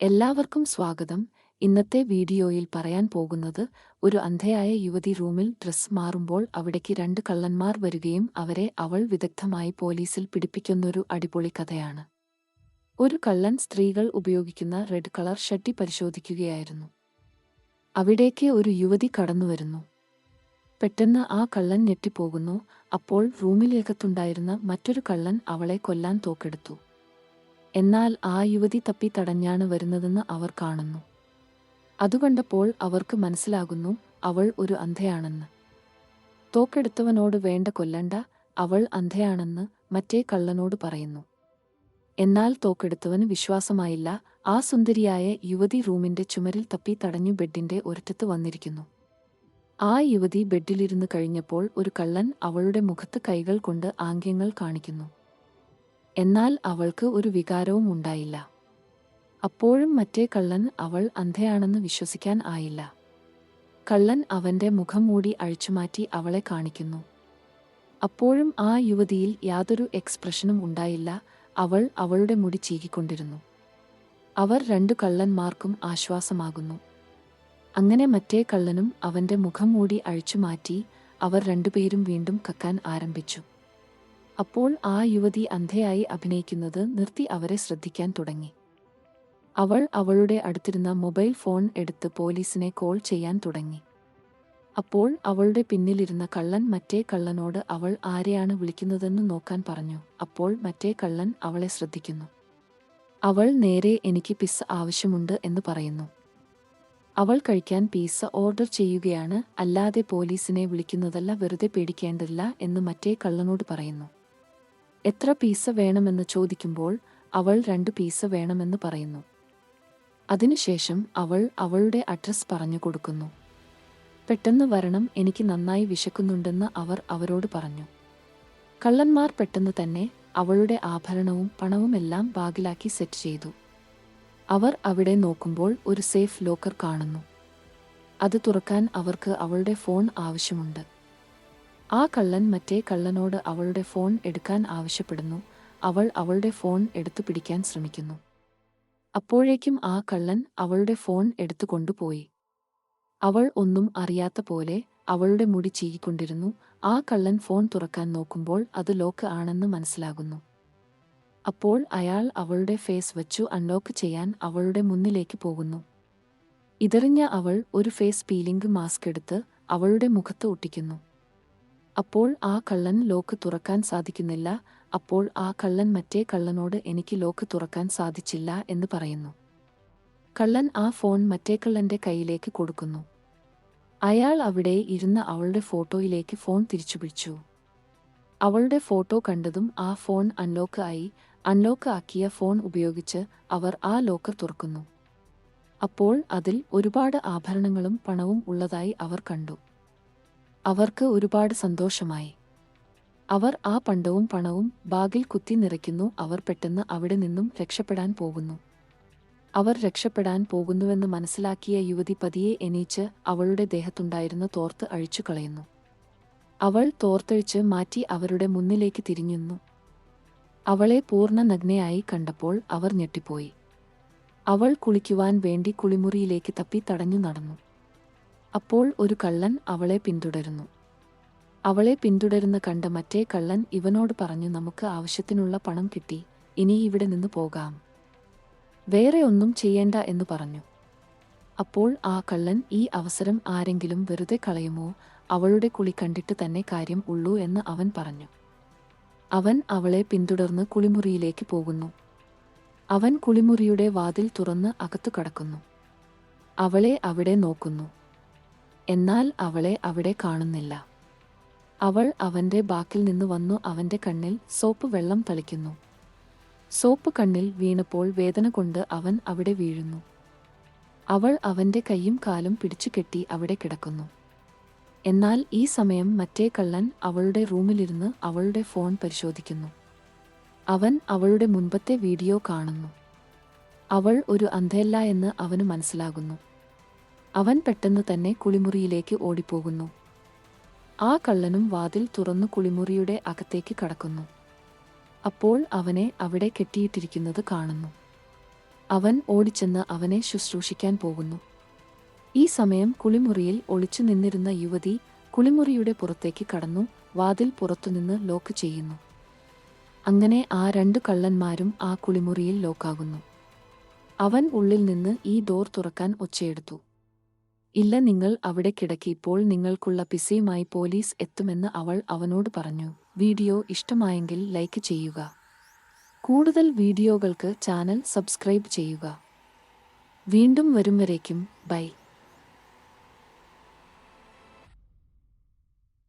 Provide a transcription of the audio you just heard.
എല്ലാവർക്കും സ്വാഗതം. ഇന്നത്തെ വീഡിയോയിൽ പറയാൻ പോകുന്നത് ഒരു അന്ധയായ യുവതി റൂമിൽ ഡ്രസ് മാറുമ്പോൾ അവിടേക്ക് രണ്ട് കള്ളന്മാർ വരികയും അവരെ അവൾ വിദഗ്ധമായി പോലീസിൽ പിടിപ്പിക്കുന്നൊരു അടിപൊളി കഥയാണ്. ഒരു കള്ളൻ സ്ത്രീകൾ ഉപയോഗിക്കുന്ന റെഡ് കളർ ഷട്ടി പരിശോധിക്കുകയായിരുന്നു. അവിടേക്ക് ഒരു യുവതി കടന്നുവരുന്നു പെട്ടെന്ന് ആ കള്ളൻ ഞെട്ടിപ്പോകുന്നു. അപ്പോൾ റൂമിലേക്കത്തുണ്ടായിരുന്ന മറ്റൊരു കള്ളൻ അവളെ കൊല്ലാൻ തോക്കെടുത്തു. എന്നാൽ ആ യുവതി തപ്പി തടഞ്ഞാണ് വരുന്നതെന്ന് അവർ കാണുന്നു. അതുകണ്ടപ്പോൾ അവർക്ക് മനസ്സിലാകുന്നു അവൾ ഒരു അന്ധയാണെന്ന്. തോക്കെടുത്തവനോട് വേണ്ട കൊല്ലണ്ട അവൾ അന്ധയാണെന്ന് മറ്റേ കള്ളനോട് പറയുന്നു. എന്നാൽ തോക്കെടുത്തവന് വിശ്വാസമായില്ല ആ സുന്ദരിയായ യുവതി റൂമിന്റെ ചുമരിൽ തപ്പി തടഞ്ഞു ബെഡിന്റെ ഒരറ്റത്ത് വന്നിരിക്കുന്നു. ആ യുവതി ബെഡിലിരുന്ന് കഴിഞ്ഞപ്പോൾ ഒരു കള്ളൻ അവളുടെ മുഖത്ത് കൈകൾ കൊണ്ട് ആംഗ്യങ്ങൾ കാണിക്കുന്നു. എന്നാൽ അവൾക്ക് ഒരു വികാരവും ഉണ്ടായില്ല. അപ്പോഴും മറ്റേ കള്ളൻ അവൾ അന്ധയാണെന്ന് വിശ്വസിക്കാൻ ആയില്ല. കള്ളൻ അവന്റെ മുഖം മൂടി അഴിച്ചുമാറ്റി അവളെ കാണിക്കുന്നു. അപ്പോഴും ആ യുവതിയിൽ യാതൊരു എക്സ്പ്രഷനും ഉണ്ടായില്ല. അവൾ അവളുടെ മുടി ചീകിക്കൊണ്ടിരുന്നു. അവർ രണ്ടു കള്ളന്മാർക്കും ആശ്വാസമാകുന്നു. അങ്ങനെ മറ്റേ കള്ളനും അവന്റെ മുഖം മൂടി അഴിച്ചുമാറ്റി അവർ രണ്ടുപേരും വീണ്ടും കക്കാൻ ആരംഭിച്ചു. അപ്പോൾ ആ യുവതി അന്ധയായി അഭിനയിക്കുന്നത് നിർത്തി അവരെ ശ്രദ്ധിക്കാൻ തുടങ്ങി. അവൾ അവളുടെ അടുത്തിരുന്ന മൊബൈൽ ഫോൺ എടുത്ത് പോലീസിനെ കോൾ ചെയ്യാൻ തുടങ്ങി. അപ്പോൾ അവളുടെ പിന്നിലിരുന്ന കള്ളൻ മറ്റേ കള്ളനോട് അവൾ ആരെയാണ് വിളിക്കുന്നതെന്ന് നോക്കാൻ പറഞ്ഞു. അപ്പോൾ മറ്റേ കള്ളൻ അവളെ ശ്രദ്ധിക്കുന്നു. അവൾ നേരെ എനിക്ക് പിസ്സ ആവശ്യമുണ്ട് എന്ന് പറയുന്നു. അവൾ കഴിക്കാൻ പിസ്സ ഓർഡർ ചെയ്യുകയാണ്. അല്ലാതെ പോലീസിനെ വിളിക്കുന്നതല്ല വെറുതെ പേടിക്കേണ്ടതില്ല എന്ന് മറ്റേ കള്ളനോട് പറയുന്നു. എത്ര പീസ വേണമെന്ന് ചോദിക്കുമ്പോൾ അവൾ രണ്ട് പീസ വേണമെന്ന് പറയുന്നു. അതിനുശേഷം അവൾ അവളുടെ അഡ്രസ് പറഞ്ഞു കൊടുക്കുന്നു. പെട്ടെന്ന് വരണം എനിക്ക് നന്നായി വിശക്കുന്നുണ്ടെന്ന് അവർ അവരോട് പറഞ്ഞു. കള്ളന്മാർ പെട്ടെന്ന് തന്നെ അവളുടെ ആഭരണവും പണവുമെല്ലാം ബാഗിലാക്കി സെറ്റ് ചെയ്തു. അവർ അവിടെ നോക്കുമ്പോൾ ഒരു സേഫ് ലോക്കർ കാണുന്നു. അത് തുറക്കാൻ അവർക്ക് അവളുടെ ഫോൺ ആവശ്യമുണ്ട്. ആ കള്ളൻ മറ്റേ കള്ളനോട് അവളുടെ ഫോൺ എടുക്കാൻ ആവശ്യപ്പെടുന്നു. അവൾ അവളുടെ ഫോൺ എടുത്തു പിടിക്കാൻ ശ്രമിക്കുന്നു. അപ്പോഴേക്കും ആ കള്ളൻ അവളുടെ ഫോൺ എടുത്തു കൊണ്ടുപോയി. അവൾ ഒന്നും അറിയാത്ത പോലെ അവളുടെ മുടി ചീകിക്കൊണ്ടിരുന്നു. ആ കള്ളൻ ഫോൺ തുറക്കാൻ നോക്കുമ്പോൾ അത് ലോക്ക് ആണെന്ന് മനസ്സിലാകുന്നു. അപ്പോൾ അയാൾ അവളുടെ ഫേസ് വച്ചു അൺലോക്ക് ചെയ്യാൻ അവളുടെ മുന്നിലേക്ക് പോകുന്നു. ഇതറിഞ്ഞ അവൾ ഒരു ഫേസ് പീലിംഗ് മാസ്ക് എടുത്ത് അവളുടെ മുഖത്ത് ഒട്ടിക്കുന്നു. അപ്പോൾ ആ കള്ളൻ ലോക്ക് തുറക്കാൻ സാധിക്കുന്നില്ല. അപ്പോൾ ആ കള്ളൻ മറ്റേ കള്ളനോട് എനിക്ക് ലോക്ക് തുറക്കാൻ സാധിച്ചില്ല എന്ന് പറയുന്നു. കള്ളൻ ആ ഫോൺ മറ്റേ കള്ളന്റെ കയ്യിലേക്ക് കൊടുക്കുന്നു. അയാൾ അവിടെ ഇരുന്ന അവളുടെ ഫോട്ടോയിലേക്ക് ഫോൺ തിരിച്ചു പിടിച്ചു. അവളുടെ ഫോട്ടോ കണ്ടതും ആ ഫോൺ അൺലോക്ക് ആയി. അൺലോക്ക് ആക്കിയ ഫോൺ ഉപയോഗിച്ച് അവർ ആ ലോക്കർ തുറക്കുന്നു. അപ്പോൾ അതിൽ ഒരുപാട് ആഭരണങ്ങളും പണവും ഉള്ളതായി അവർ കണ്ടു. അവർക്ക് ഒരുപാട് സന്തോഷമായി. അവർ ആ പണ്ടവും പണവും ബാഗിൽ കുത്തി നിറയ്ക്കുന്നു. അവർ പെട്ടെന്ന് അവിടെ നിന്നും രക്ഷപ്പെടാൻ പോകുന്നു. അവർ രക്ഷപ്പെടാൻ പോകുന്നുവെന്ന് മനസ്സിലാക്കിയ യുവതി പതിയെ എണീച്ച് അവളുടെ ദേഹത്തുണ്ടായിരുന്ന തോർത്ത് അഴിച്ചു കളയുന്നു. അവൾ തോർത്തഴിച്ച് മാറ്റി അവരുടെ മുന്നിലേക്ക് തിരിഞ്ഞുന്നു. അവളെ പൂർണ നഗ്നയായി കണ്ടപ്പോൾ അവർ ഞെട്ടിപ്പോയി. അവൾ കുളിക്കുവാൻ വേണ്ടി കുളിമുറിയിലേക്ക് തപ്പി തടഞ്ഞു നടന്നു. അപ്പോൾ ഒരു കള്ളൻ അവളെ പിന്തുടരുന്നു. അവളെ പിന്തുടരുന്ന കണ്ട മറ്റേ കള്ളൻ ഇവനോട് പറഞ്ഞു നമുക്ക് ആവശ്യത്തിനുള്ള പണം കിട്ടി. ഇനി ഇവിടെ നിന്ന് പോകാം. വേറെ ഒന്നും ചെയ്യേണ്ട എന്ന് പറഞ്ഞു. അപ്പോൾ ആ കള്ളൻ ഈ അവസരം ആരെങ്കിലും വെറുതെ കളയുമോ? അവളുടെ കുളി കണ്ടിട്ട് തന്നെ കാര്യം ഉള്ളൂ എന്ന് അവൻ പറഞ്ഞു. അവൻ അവളെ പിന്തുടർന്ന് കുളിമുറിയിലേക്ക് പോകുന്നു. അവൻ കുളിമുറിയുടെ വാതിൽ തുറന്ന് അകത്തു കടക്കുന്നു. അവളെ അവിടെ നോക്കുന്നു. എന്നാൽ അവളെ അവിടെ കാണുന്നില്ല. അവൾ അവന്റെ ബാക്കിൽ നിന്ന് വന്നു അവന്റെ കണ്ണിൽ സോപ്പ് വെള്ളം തളിക്കുന്നു. സോപ്പ് കണ്ണിൽ വീണപ്പോൾ വേദന കൊണ്ട് അവൻ അവിടെ വീഴുന്നു. അവൾ അവന്റെ കൈയും കാലും പിടിച്ചു കെട്ടി അവിടെ കിടക്കുന്നു. എന്നാൽ ഈ സമയം മറ്റേ കള്ളൻ അവളുടെ റൂമിലിരുന്ന് അവളുടെ ഫോൺ പരിശോധിക്കുന്നു. അവൻ അവളുടെ മുൻപത്തെ വീഡിയോ കാണുന്നു. അവൾ ഒരു അന്ധയല്ല എന്ന് അവന് മനസ്സിലാകുന്നു. അവൻ പെട്ടെന്ന് തന്നെ കുളിമുറിയിലേക്ക് ഓടിപ്പോകുന്നു. ആ കള്ളനും വാതിൽ തുറന്നു കുളിമുറിയുടെ അകത്തേക്ക് കടക്കുന്നു. അപ്പോൾ അവനെ അവിടെ കെട്ടിയിട്ടിരിക്കുന്നത് കാണുന്നു. അവൻ ഓടിച്ചെന്ന് അവനെ ശുശ്രൂഷിക്കാൻ പോകുന്നു. ഈ സമയം കുളിമുറിയിൽ ഒളിച്ചു നിന്നിരുന്ന യുവതി കുളിമുറിയുടെ പുറത്തേക്ക് കടന്നു വാതിൽ പുറത്തുനിന്ന് ലോക്ക് ചെയ്യുന്നു. അങ്ങനെ ആ രണ്ട് കള്ളന്മാരും ആ കുളിമുറിയിൽ ലോക്കാകുന്നു. അവൻ ഉള്ളിൽ നിന്ന് ഈ ഡോർ തുറക്കാൻ ഒച്ചയെടുത്തു. ഇല്ല നിങ്ങൾ അവിടെ കിടക്കിയപ്പോൾ നിങ്ങൾക്കുള്ള പിസയുമായി പോലീസ് എത്തുമെന്ന് അവൾ അവനോട് പറഞ്ഞു. വീഡിയോ ഇഷ്ടമായെങ്കിൽ ലൈക്ക് ചെയ്യുക. കൂടുതൽ വീഡിയോകൾക്ക് ചാനൽ സബ്സ്ക്രൈബ് ചെയ്യുക. വീണ്ടും വരും വരേക്കും ബൈ.